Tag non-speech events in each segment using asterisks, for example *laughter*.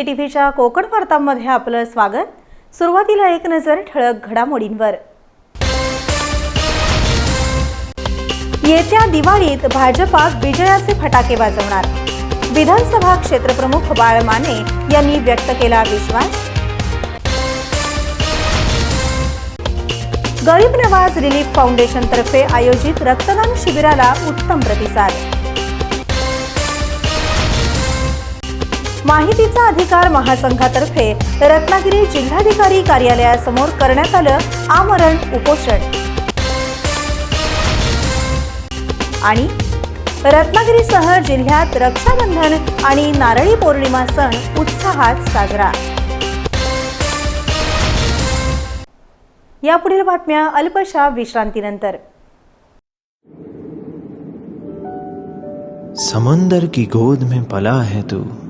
नमस्कार टी व्हीच्या कोकण वार्तांमध्ये आपलं स्वागत. सुरुवातीला एक नजर ठळक घडामोडींवर. येत्या दिवाळीत भाजपा विजयाचे फटाके वाजवणार. विधानसभा क्षेत्रप्रमुख बाळ माने यांनी व्यक्त केला विश्वास. गरीब नवाज रिलीफ फाउंडेशनतर्फे आयोजित रक्तदान शिबिराला उत्तम प्रतिसाद. माहितीचा अधिकार महासंघातर्फे रत्नागिरी जिल्हाधिकारी कार्यालयासमोर करण्यात आलं आमरण उपोषण. आणि रत्नागिरीसह जिल्ह्यात रक्षाबंधन आणि नारळी पौर्णिमा सण उत्साहात साजरा. यापुढील बातम्या अल्पशा विश्रांतीनंतर. समंदर की गोद में पला है तू.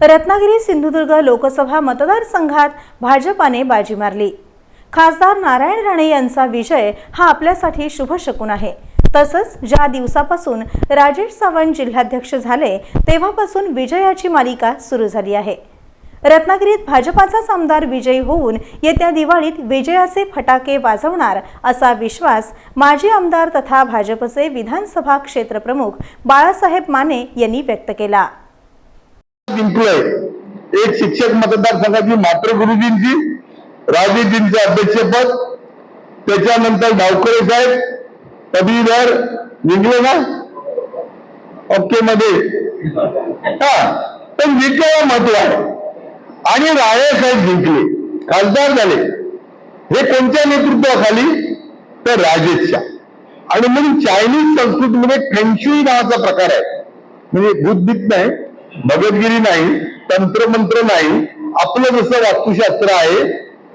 रत्नागिरी सिंधुदुर्ग लोकसभा मतदारसंघात भाजपाने बाजी मारली. खासदार नारायण राणे यांचा विजय हा आपल्यासाठी शुभ शकून आहे. तसंच ज्या दिवसापासून राजेश सावंत जिल्हाध्यक्ष झाले तेव्हापासून विजयाची मालिका सुरू झाली आहे. रत्नागिरीत भाजपाचाच आमदार विजयी होऊन येत्या दिवाळीत विजयाचे फटाके वाजवणार असा विश्वास माजी आमदार तथा भाजपचे विधानसभा क्षेत्रप्रमुख बाळासाहेब माने यांनी व्यक्त केला. जिंकलोय एक शिक्षक मतदारसंघाची मात्र गुरुजींची राजेजींचे अध्यक्षपद. त्याच्यानंतर डावकरे साहेब पदवीधर जिंकले ना? ओके मध्ये. हा पण जिंकायला महत्त्व आहे. आणि राळे साहेब जिंकले. खासदार झाले. हे कोणत्या नेतृत्वाखाली? तर राजेशच्या. आणि म्हणून चायनीज संस्कृतीमध्ये फेंशुई नावाचा प्रकार आहे. म्हणजे भूतभीत नाही. भगतगिरी नाही तंत्रमंत्र नाही आपलं जसं वास्तुशास्त्र आहे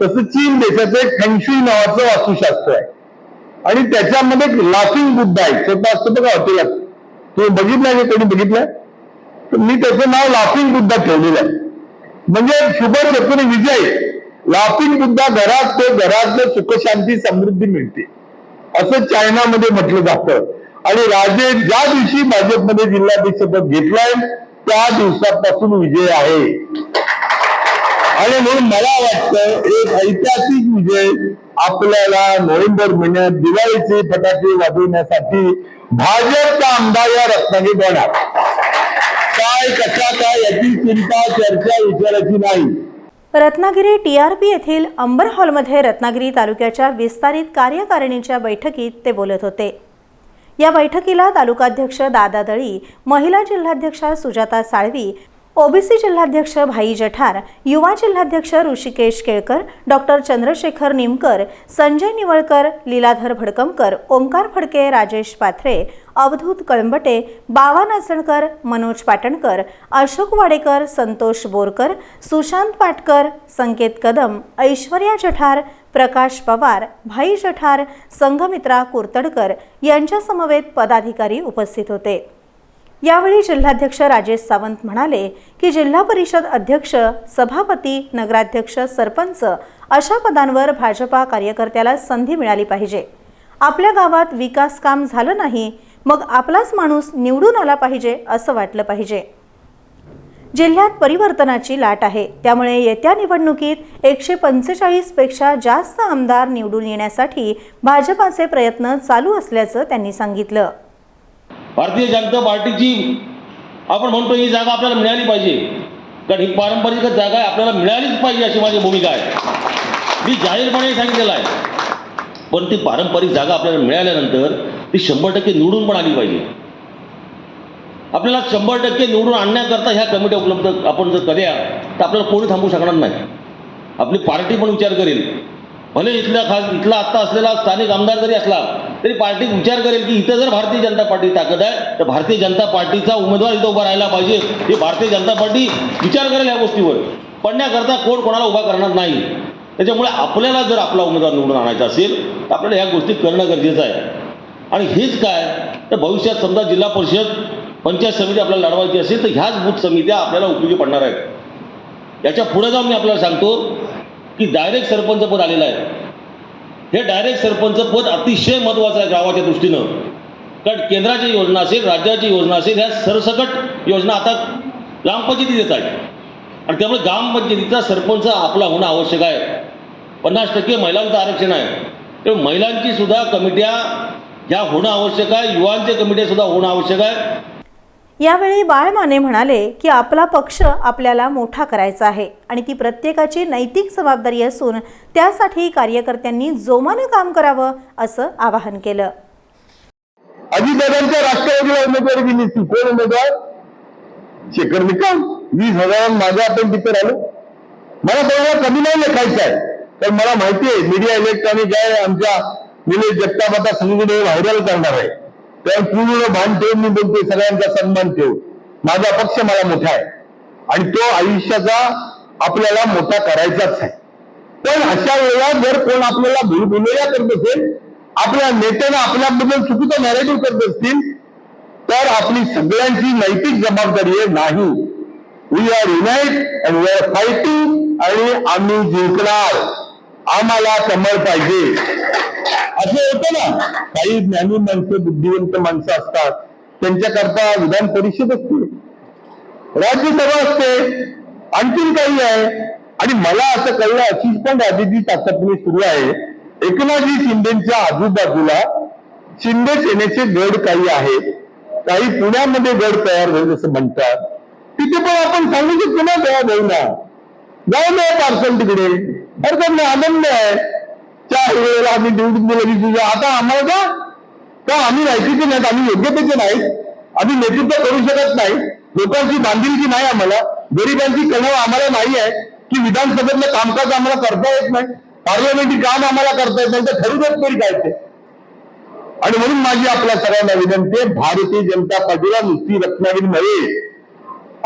तसं चीन देशाचं एक फेंशुई नावाचं वास्तुशास्त्र आहे. आणि त्याच्यामध्ये एक लाफिंग बुद्ध आहे स्वतः असतं बघा हॉटेलात. तुम्ही बघितलं का कोणी बघितलं? तर मी त्याचं नाव लाफिंग बुद्धा ठेवलेलं आहे. म्हणजे शुभर शकुनी विजय. लाफिंग बुद्धा घरात तो घरातलं सुखशांती समृद्धी मिळते. असं चायनामध्ये म्हटलं जातं. आणि राजे ज्या दिवशी भाजपमध्ये जिल्हाध्यक्षपद घेतलंय त्या दिवसापासून विजय आहे. आणि म्हणून मला वाटतं एक ऐतिहासिक विजय आपल्याला नोव्हेंबर महिन्यात दिवाळीचे फटाके वाजवण्यासाठी भाजपचा आमदार या रत्नागिरीत होणार काय कसा काय याची चिंता चर्चा विचारायची नाही. रत्नागिरी टीआरपी येथील अंबर हॉलमध्ये रत्नागिरी तालुक्याच्या विस्तारित कार्यकारिणीच्या बैठकीत ते बोलत होते. या बैठकीला तालुकाध्यक्ष दादा दळी महिला जिल्हाध्यक्षा सुजाता साळवी ओबीसी जिल्हाध्यक्ष भाई जठार युवा जिल्हाध्यक्ष ऋषिकेश केळकर डॉक्टर चंद्रशेखर निमकर संजय निवळकर लीलाधर भडकमकर ओंकार फडके राजेश पाथरे अवधूत कळंबटे बावा नाचणकर मनोज पाटणकर अशोक वाडेकर संतोष बोरकर सुशांत पाटकर संकेत कदम ऐश्वर्या जठार प्रकाश पवार भाई जठार संघमित्रा कुर्तडकर यांच्यासमवेत पदाधिकारी उपस्थित होते. यावेळी जिल्हाध्यक्ष राजेश सावंत म्हणाले की जिल्हा परिषद अध्यक्ष सभापती नगराध्यक्ष सरपंच अशा पदांवर भाजपा कार्यकर्त्याला संधी मिळाली पाहिजे. आपल्या गावात विकास काम झालं नाही मग आपलाच माणूस निवडून आला पाहिजे असं वाटलं पाहिजे. जिल्ह्यात परिवर्तनाची लाट आहे. त्यामुळे येत्या निवडणुकीत एकशे पंचेचाळीसपेक्षा जास्त आमदार निवडून येण्यासाठी भाजपाचे प्रयत्न चालू असल्याचं त्यांनी सांगितलं. भारतीय जनता पार्टीची आपण म्हणतो ही जागा आपल्याला मिळाली पाहिजे. कारण ही पारंपरिक जागा आहे आपल्याला मिळालीच पाहिजे अशी माझी भूमिका आहे. मी जाहीरपणे सांगितलेलं आहे. पण ती पारंपरिक जागा आपल्याला मिळाल्यानंतर ती शंभर टक्के निवडून पण आली पाहिजे. आपल्याला शंभर टक्के निवडून आणण्याकरता ह्या कमिट्या उपलब्ध आपण जर करूया तर आपल्याला कोणी थांबू शकणार नाही. आपली पार्टी पण विचार करेल. भले इथल्या खास इथला आत्ता असलेला स्थानिक आमदार जरी असला तरी पार्टी विचार करेल की इथं जर भारतीय जनता पार्टी ताकद आहे तर भारतीय जनता पार्टीचा उमेदवार इथं उभा राहायला पाहिजे. ही भारतीय जनता पार्टी विचार करेल या गोष्टीवर. पडण्याकरता कोण कोणाला उभा करणार नाही. त्याच्यामुळे आपल्याला जर आपला उमेदवार निवडून आणायचा असेल तर आपल्याला ह्या गोष्टी करणं गरजेचं आहे. आणि हेच काय तर भविष्यात समजा जिल्हा परिषद पंचायत समिती आपल्याला लढवायची असेल तर ह्याच बूथ समित्या आपल्याला उपयोगी पडणार आहेत. याच्यापुढे जाऊन मी आपल्याला सांगतो की डायरेक्ट सरपंच पद आलेलं आहे. हे डायरेक्ट सरपंच पद अतिशय महत्त्वाचं आहे गावाच्या दृष्टीनं. कारण केंद्राची योजना असेल राज्याची योजना असेल ह्या सरसकट योजना आता ग्रामपंचायती देत आहेत. आणि त्यामुळे ग्रामपंचायतीचा सरपंच आपला होणं आवश्यक आहे. पन्नास टक्के महिलांचं आरक्षण आहे. त्यामुळे महिलांची सुद्धा कमिट्या ह्या होणं आवश्यक आहे युवांच्या कमिट्या सुद्धा होणं आवश्यक आहे. यावेळी बाळ माने म्हणाले की आपला पक्ष आपल्याला मोठा करायचा आहे आणि ती प्रत्येकाची नैतिक जबाबदारी असून त्यासाठी कार्यकर्त्यांनी जोमानं काम करावं असं आवाहन केलं. अजितदादांच्या राष्ट्रवादीला उमेदवारी दिली ती कोण उमेदवार? शेखर निकम. वीस हजार माझ्या आपण तिथे आलो मला कोणाला कमी नाही लेखायचं आहे. तर मला माहिती आहे मीडिया इलेक्ट्रॉनिक आहे आमच्या निलेश जगताप आता सगळीकडे व्हायरल करणार आहे. तर पूर्ण भान ठेवून मी बोलतोय सगळ्यांचा सन्मान ठेवून माझा पक्ष मला मोठा आहे. आणि तो आयुष्याचा आपल्याला मोठा करायचाच आहे. पण अशा वेळेला जर कोण आपल्याला भूलभुलया करत असेल आपल्या नेत्यानं आपल्याबद्दल चुकीचं नॅरेटिव्ह करत असतील तर आपली सगळ्यांची नैतिक जबाबदारी आहे नाही. We are unite and we are fighting आणि आम्ही जिंकणार. आम्हाला कमळ पाहिजे. असं होतं ना. काही ज्ञानी माणसं बुद्धिवंत माणसं असतात. त्यांच्याकरता विधान परिषद असते. राज्यसभा असते. आणखीन काही आहे. आणि मला असं कळलं अशीच पण राजकीय चाचपणी सुरू आहे. एकनाथजी शिंदेच्या आजूबाजूला शिंदे सेनेचे गड काही आहेत काही पुण्यामध्ये गड तयार होईल असं म्हणतात. तिथे पण आपण सांगू शकतो ना तयार जाऊ ना. जाऊ नये पार्सल तिकडे. हरकत नाही आनंद आहे. त्या वेळेला आम्ही निवडून दिलं की तुझ्या आता आम्हाला का? का आम्ही राहायचीचे नाहीत आम्ही योग्यतेचे नाहीत. आम्ही नेतृत्व करू शकत नाही. लोकांची बांधिलकी नाही आम्हाला. गरिबांची कणव आम्हाला नाही आहे की विधानसभेतलं कामकाज आम्हाला करता येत नाही. पार्लमेंटरी काम आम्हाला करता येत नाही. तर ठरू देत तरी काय ते? आणि म्हणून माझी आपल्या सगळ्यांना विनंती आहे भारतीय जनता पार्टीला नुसती रत्नागिरी नव्हे.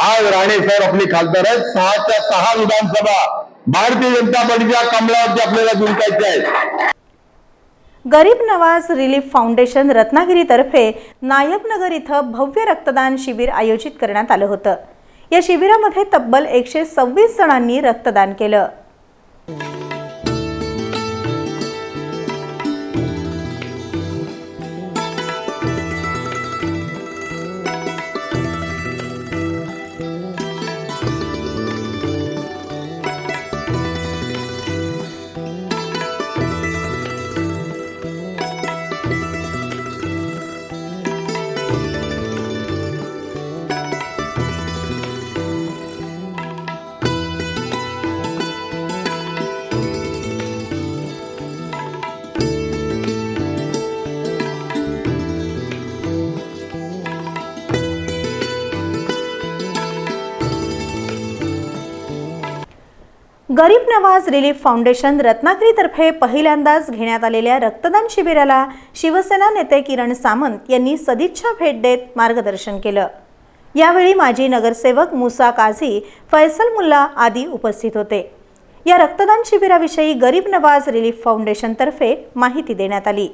आज राणे साहेब आपले खासदार आहेत. सहाच्या सहा विधानसभा भारतीय जनता पार्टीच्या कमलावरती आपल्याला जिंकायचे आहे. गरीब नवाज रिलीफ फाउंडेशन रत्नागिरीतर्फे नायबनगर इथं भव्य रक्तदान शिबिर आयोजित करण्यात आलं होतं. या शिबिरामध्ये तब्बल एकशे सव्वीस जणांनी रक्तदान केलं. गरीब नवाज रिलीफ फाउंडेशन रत्नागिरीतर्फे पहिल्यांदाच घेण्यात आलेल्या रक्तदान शिबिराला शिवसेना नेते किरण सामंत यांनी सदिच्छा भेट देत मार्गदर्शन केलं. यावेळी माजी नगरसेवक मुसा काझी फैसल मुल्ला आदी उपस्थित होते. या रक्तदान शिबिराविषयी गरीब नवाज रिलीफ फाउंडेशनतर्फे माहिती देण्यात आली.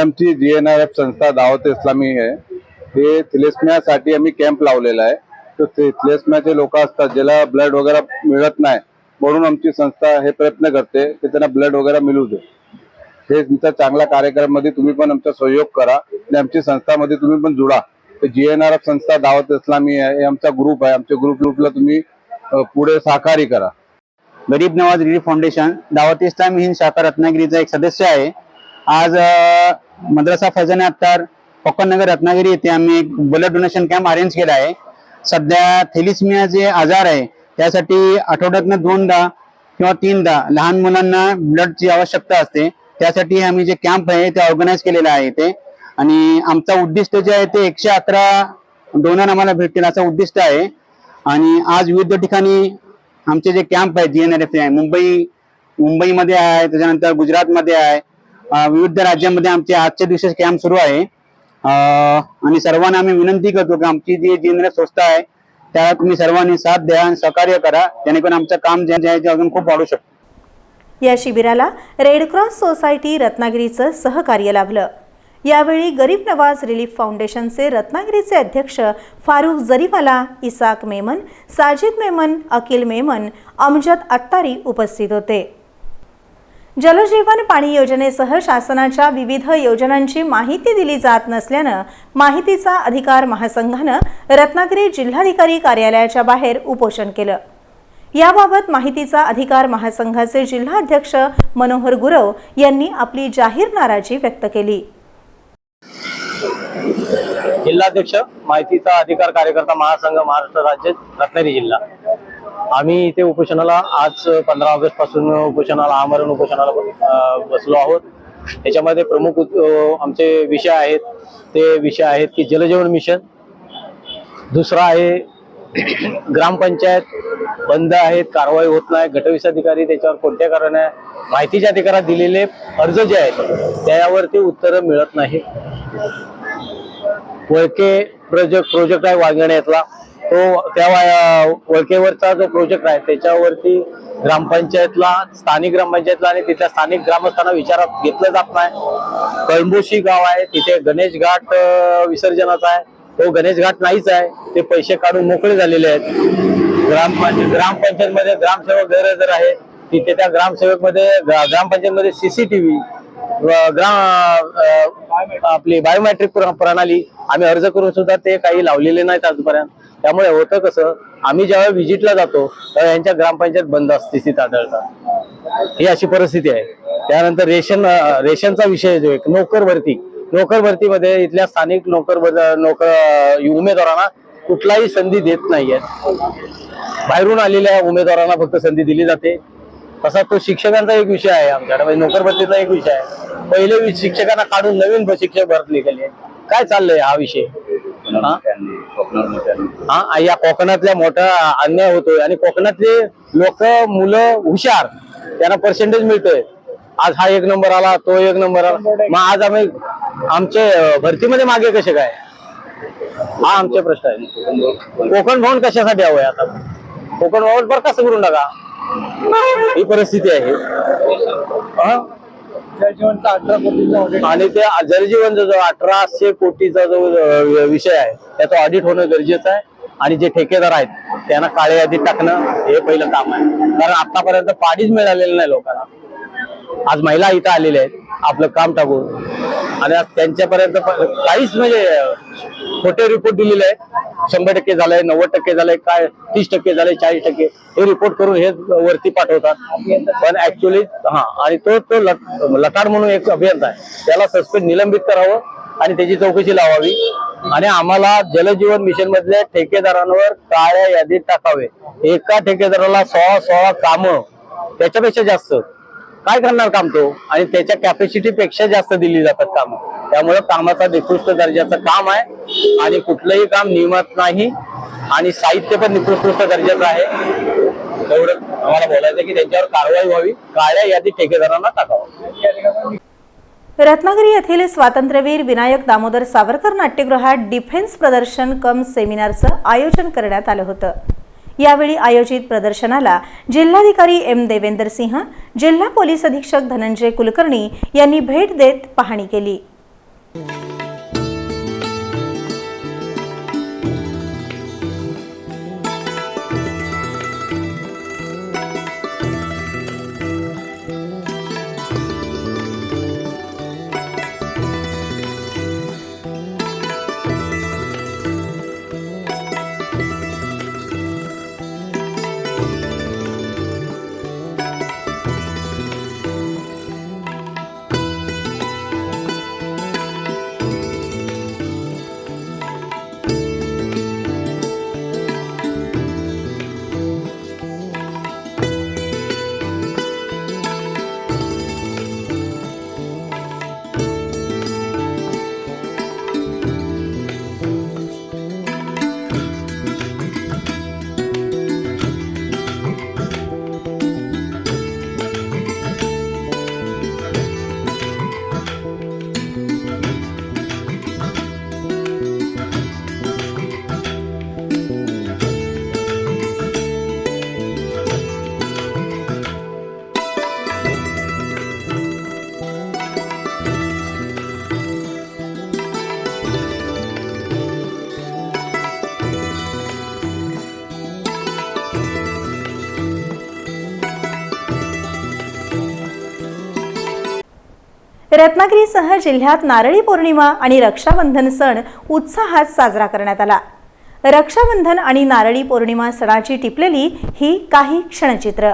आमची जी एन आर एफ संस्था दावत इस्लामी आहे. हे थिलेस्मियासाठी आम्ही कॅम्प लावलेला आहे. तर ते लोक असतात ज्याला ब्लड वगैरे मिळत नाही. म्हणून आमची संस्था हे प्रयत्न करते की त्यांना ब्लड वगैरे मिळू दे. हे तुमचा चांगला कार्यक्रमामध्ये तुम्ही पण आमचा सहयोग करा आणि आमची संस्थामध्ये तुम्ही पण जुळा जी एन आर एफ संस्था दावत इस्लामी आहे हे आमचा ग्रुप आहे. आमच्या ग्रुप ग्रुपला तुम्ही पुढे साकारी करा. गरीब नवाज रिलीफ फाउंडेशन दावत इस्लाम हिंद शाखा रत्नागिरीचा एक सदस्य आहे. आज मद्रासा फैजाने अत्तार कोकणनगर रत्नागिरी येथे आम्ही एक ब्लड डोनेशन कॅम्प अरेंज केला आहे. सध्या थेलिसमिया जे आजार आहे. त्यासाठी आठवड्यातनं दोनदा किंवा तीनदा लहान मुलांना ब्लडची आवश्यकता असते. त्यासाठी आम्ही जे कॅम्प आहे ते ऑर्गनाईज केलेलं आहे ते आणि आमचा उद्दिष्ट जे आहे ते एकशे अकरा डोनर आम्हाला भेटतील असं उद्दिष्ट आहे. आणि आज विविध ठिकाणी आमचे जे कॅम्प आहेत जीएनआरएफ आहे मुंबई मुंबईमध्ये आहे त्याच्यानंतर गुजरातमध्ये आहे विविध राज्यांमध्ये आमचे आजच्या दिवशी कॅम्प सुरू आहे. आणि सर्वांना आम्ही विनंती करतो की आमची जी जीएनआरएफ संस्था आहे त्याला तुम्ही सर्वांनी साथ द्या आणि सहकार्य करा जेणेकरून आमचं काम जे आहे ते अजून खूप वाढू शकतो. या शिबिराला रेड क्रॉस सोसायटी रत्नागिरीचं सहकार्य लाभलं. यावेळी गरीब नवाज रिलीफ फाउंडेशनचे रत्नागिरीचे अध्यक्ष फारुख जरीवाला इसाक मेमन साजिद मेमन अकिल मेमन अमजद अत्तारी उपस्थित होते. जलजीवन पाणी योजनेसह शासनाच्या विविध योजनांची माहिती दिली जात नसल्यानं माहितीचा अधिकार महासंघानं रत्नागिरी जिल्हाधिकारी कार्यालयाच्या बाहेर उपोषण केलं. याबाबत माहितीचा अधिकार महासंघाचे जिल्हाध्यक्ष मनोहर गुरव यांनी आपली जाहीर नाराजी व्यक्त केली. जिल्हाध्यक्ष माहितीचा अधिकार कार्यकर्ता महासंघ महाराष्ट्र राज्य रत्नागिरी जिल्हा. आम्ही इथे उपोषणाला आज पंधरा ऑगस्टपासून उपोषणाला आमरण उपोषणाला बसलो आहोत. त्याच्यामध्ये प्रमुख आमचे विषय आहेत. ते विषय आहेत की जलजीवन मिशन. दुसरा आहे *clears throat* ग्रामपंचायत. बंद आहेत कारवाई होत नाही. गटविस अधिकारी त्याच्यावर कोणत्या कारणाने माहितीच्या अधिकारात दिलेले अर्ज जे आहेत त्यावरती उत्तरं मिळत नाही वळके प्रोजेक्ट प्रोजेक्ट आहे वांगण्यातला. तो त्या वळकेवरचा जो प्रोजेक्ट आहे त्याच्यावरती ग्रामपंचायतला स्थानिक ग्रामपंचायतला आणि तिथल्या स्थानिक ग्रामस्थांना विचारात घेतलं जात नाही. कळंबोशी गाव आहे तिथे गणेश घाट विसर्जनाचा आहे. तो गणेश घाट नाहीच आहे ते पैसे काढून मोकळे झालेले आहेत. ग्रामपंचायत ग्रामपंचायत मध्ये ग्रामसेवक गैरहजर आहे. तिथे त्या ग्रामसेवकमध्ये ग्रामपंचायत मध्ये सीसीटीव्ही ग्राम आपली बायोमेट्रिक प्रणाली आम्ही अर्ज करून सुद्धा ते काही लावलेले नाहीत आजपर्यंत. त्यामुळे होतं कसं आम्ही ज्यावेळी व्हिजिटला जातो तेव्हा यांच्या ग्रामपंचायत बंद स्थितीत आढळतात ही अशी परिस्थिती आहे. त्यानंतर रेशन रेशनचा विषय जो एक नोकर भरती. नोकर भरतीमध्ये इथल्या स्थानिक नोकर नोकर उमेदवारांना कुठलाही संधी देत नाहीये बाहेरून आलेल्या उमेदवारांना फक्त संधी दिली जाते. तसा तो शिक्षकांचा एक विषय आहे आमच्याकडे. म्हणजे नोकर भरतीचा एक विषय आहे. पहिले शिक्षकांना काढून नवीन शिक्षक भरती केली आहे काय चाललंय हा विषय? हा? या कोकणातल्या मोठा अन्याय होतोय आणि कोकणातले लोक मुलं हुशार. त्यांना पर्सेंटेज मिळतोय. आज हा एक नंबर आला तो एक नंबर आला. मग आज आम्ही आमचे भरतीमध्ये मागे कसे काय? हा आमचे प्रश्न आहे कोकण भवन कशासाठी हवंय आता? कोकण भवन बरं कसं करून टाका ही परिस्थिती आहे. आणि ते जलजीवनचा जो अठराशे कोटीचा जो विषय आहे त्याचं ऑडिट होणं गरजेचं आहे. आणि जे ठेकेदार आहेत त्यांना काळे यादीत टाकणं हे पहिलं काम आहे. कारण आतापर्यंत पाणीच मिळालेलं नाही लोकांना. आज महिला इथं आलेल्या आहेत. आपलं काम टाकून. आणि आज त्यांच्यापर्यंत काहीच म्हणजे खोटे रिपोर्ट दिलेले आहेत. शंभर टक्के झालंय नव्वद टक्के झालंय काय तीस टक्के झाले चाळीस टक्के. हे रिपोर्ट करून हे वरती पाठवतात. पण ऍक्च्युली हा आणि तो तो लटाड म्हणून एक अभियंता आहे. त्याला सस्पेंड निलंबित करावं आणि त्याची चौकशी लावावी. आणि आम्हाला जलजीवन मिशन मधल्या ठेकेदारांवर काळ्या यादीत टाकावे. एका ठेकेदाराला सोळा सोळा कामं. त्याच्यापेक्षा जास्त. काय करणार काम तो? आणि त्याच्या कॅपॅसिटी पेक्षा जास्त दिली जातात काम. त्यामुळे कामाचा निकृष्ट दर्जाचं काम आहे. आणि कुठलंही काम नियमात नाही. आणि साहित्य पण निकृष्ट दर्जाचं आहे. एवढं आम्हाला बोलायचं की त्यांच्यावर कारवाई व्हावी. काळ्या यादी ठेकेदारांना टाकावं. रत्नागिरी येथील स्वातंत्र्यवीर विनायक दामोदर सावरकर नाट्यगृहात डिफेन्स प्रदर्शन कम सेमिनारचं आयोजन करण्यात आलं होतं. यावेळी आयोजित प्रदर्शनाला जिल्हाधिकारी एम देवेंदर सिंह जिल्हा पोलीस अधीक्षक धनंजय कुलकर्णी यांनी भेट देत पाहणी केली. रत्नागिरीसह जिल्ह्यात नारळी पौर्णिमा आणि रक्षाबंधन सण उत्साहात साजरा करण्यात आला. रक्षाबंधन आणि नारळी पौर्णिमा सणाची टिपलेली ही काही क्षणचित्र.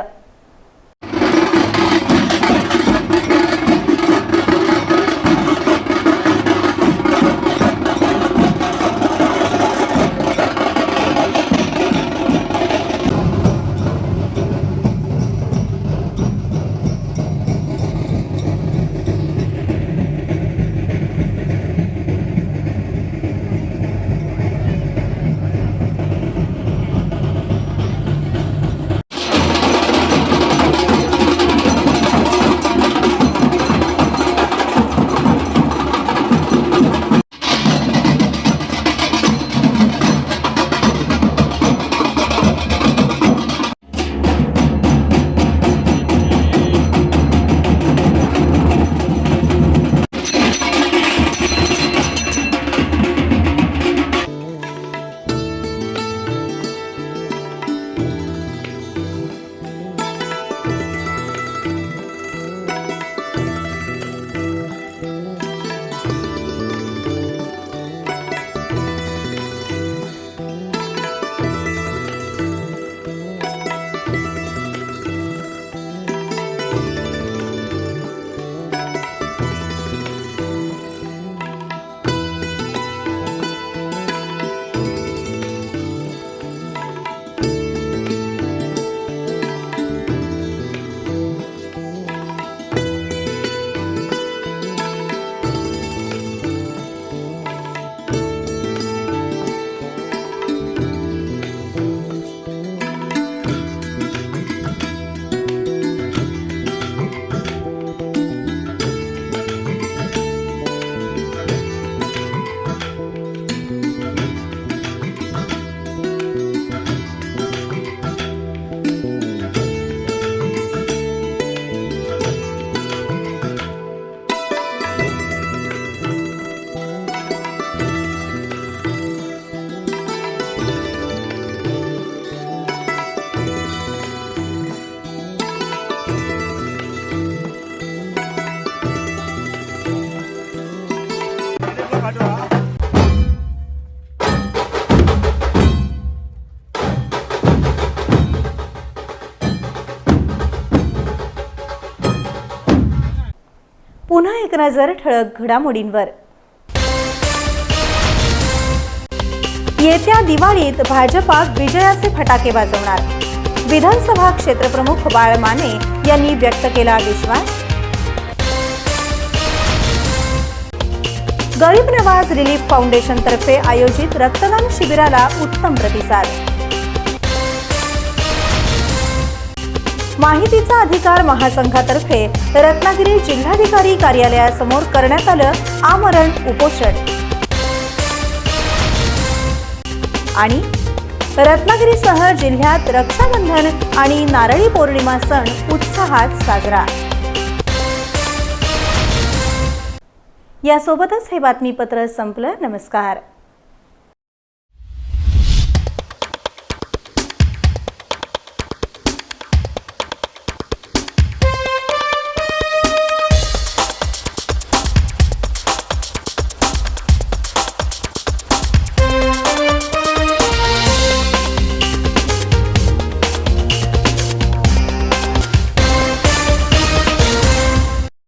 पुन्हा एक नजर ठळक घडामोडींवर. येत्या दिवाळीत भाजपा विजयाचे फटाके वाजवणार. विधानसभा क्षेत्रप्रमुख बाळ माने यांनी व्यक्त केला विश्वास. गरीब नवाज रिलीफ फाउंडेशनतर्फे आयोजित रक्तदान शिबिराला उत्तम प्रतिसाद. माहितीचा अधिकार महासंघातर्फे रत्नागिरी जिल्हाधिकारी कार्यालयासमोर करण्यात आलं आमरण उपोषण. आणि रत्नागिरीसह जिल्ह्यात रक्षाबंधन आणि नारळी पौर्णिमा सण उत्साहात साजरा. यासोबतच हे बातमीपत्र संपलं. नमस्कार.